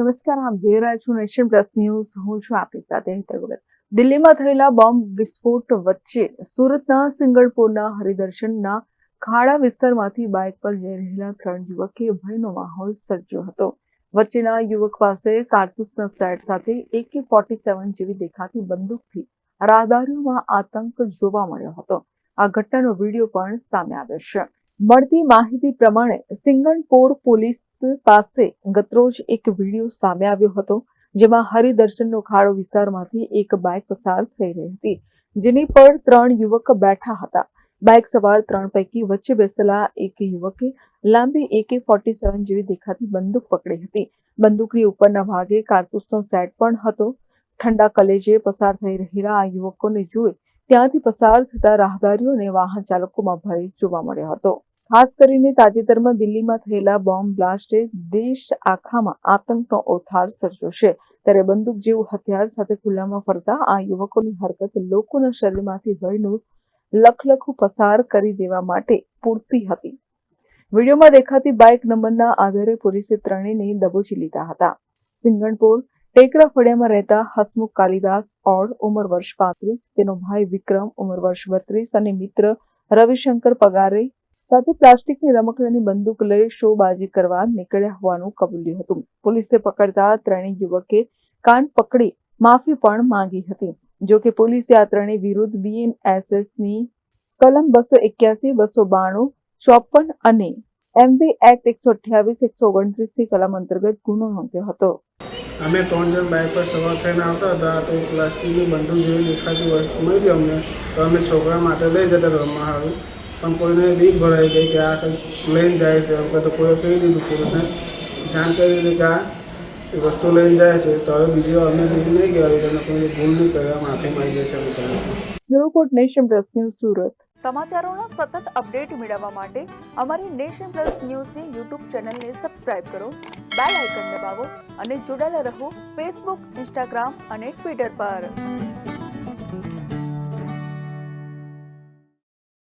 નમસ્કાર, આપ જોઈ છો નેશન પ્લસ ન્યૂઝ. હું છું આપની સાથે હેતર દિલ્હીમાં થયેલા બોમ્બ વિસ્ફોટ વચ્ચે સુરતના સિંગણપુરના હરિદર્શનના ખાડા વિસ્તારમાંથી બાઇક પર જઈ રહેલા ત્રણ યુવકે ભયનો માહોલ સર્જ્યો હતો. વચ્ચેના યુવક પાસે કારતૂસના સેટ સાથે એકે ફોર્ટી સેવન જેવી દેખાતી બંદૂકથી રાહદારીઓમાં આતંક જોવા મળ્યો હતો. આ ઘટનાનો વીડિયો પણ સામે આવ્યો છે. મળતી માહિતી પ્રમાણે સિંગણપોર પોલીસ પાસે ગતરોજ એક વીડિયો સામે આવ્યો હતો, જેમાં હરિદર્શનનો ખાડો વિસ્તારમાંથી એક બાઇક પસાર થઈ રહી હતી, જેની પર ત્રણ યુવક બેઠા હતા. બાઇક સવાર ત્રણ પૈકી વચ્ચે બેસેલા એક યુવકે લાંબી એકે ફોર્ટી સેવન જેવી દેખાતી બંદૂક પકડી હતી. બંદૂકની ઉપરના ભાગે કારતૂસનો સેટ પણ હતો. ઠંડા કલેજે પસાર થઈ રહેલા આ યુવકોને જોઈ ત્યાંથી પસાર થતા રાહદારીઓ અને વાહન ચાલકોમાં ભય જોવા મળ્યો હતો. ખાસ કરીને તાજેતરમાં દિલ્હીમાં થયેલા બોમ્બ બ્લાસ્ટે દેશ આખામાં આતંકનો ઓથાર સર્જ્યો છે. ત્યારે બંદૂક જેવું હથિયાર સાથે ખુલ્લામાં ફરતા આ યુવકોની હરકત લોકોના શરીરમાંથી ભયનું લખલખું પસાર કરી દેવા માટે પૂરતી હતી. વિડીયોમાં દેખાતી બાઇક નંબરના આધારે પોલીસે ત્રણેયને દબોચી લીધા હતા. સિંગણપોર ટેકરા ફળિયામાં રહેતા હસમુખ કાલિદાસ ઓડ ઉંમર વર્ષ પાંત્રીસ, તેનો ભાઈ વિક્રમ, ઉંમર વર્ષ બત્રીસ અને મિત્ર રવિશંકર પગારે સાથે પ્લાસ્ટિકની રમકડાની બંદૂક લઈ શોબાજી કરવા નીકળ્યા હોવાનું કબૂલ્યું હતું. પોલીસે પકડતા ત્રણેય યુવકે કાન પકડી માફી પણ માંગી હતી. જો પોલીસે આ ત્રણેય વિરુદ્ધ બીએનએસએસની કલમ બસો એક્યાસી, બસો બાણું, ચોપન અને એમવી એક્ટ એકસો અઠ્યાવીસ, એકસો ઓગણત્રીસથી કલમ અંતર્ગત ગુનો નોંધ્યો હતો. અમે ત્રણ જણ બાઇક પર સવાર થઈને આવતા હતા, તો પ્લાસ્ટિકની બંદૂક જેવી દેખાતી વસ્તુ મળી અમને. તો અમે છોકરા માટે લઈ જતા રમવા સારું પણ કોઈને બીક ભરાઈ ગઈ કે આ કંઈક લઈને જાય છે અથવા તો કોઈએ કહી દીધું પુરુષને જાણ કરી દીધી કે આ વસ્તુ લઈને જાય છે તો હવે બીજી વાર અમે બીક નહીં કહેવાય તમે કોઈ ભૂલ નહીં કરવા માફી માંગીએ છીએ અમે તમને report Nation plus news Surat. સમાચારોનો સતત અપડેટ મેળવવા માટે અમારી નેશન પ્લસ ન્યૂઝની યુટ્યુબ ચેનલને સબસ્ક્રાઇબ કરો બેલ આઇકન દબાવો અને જોડાયેલા રહો ફેસબુક ઇન્સ્ટાગ્રામ અને ટ્વિટર પર.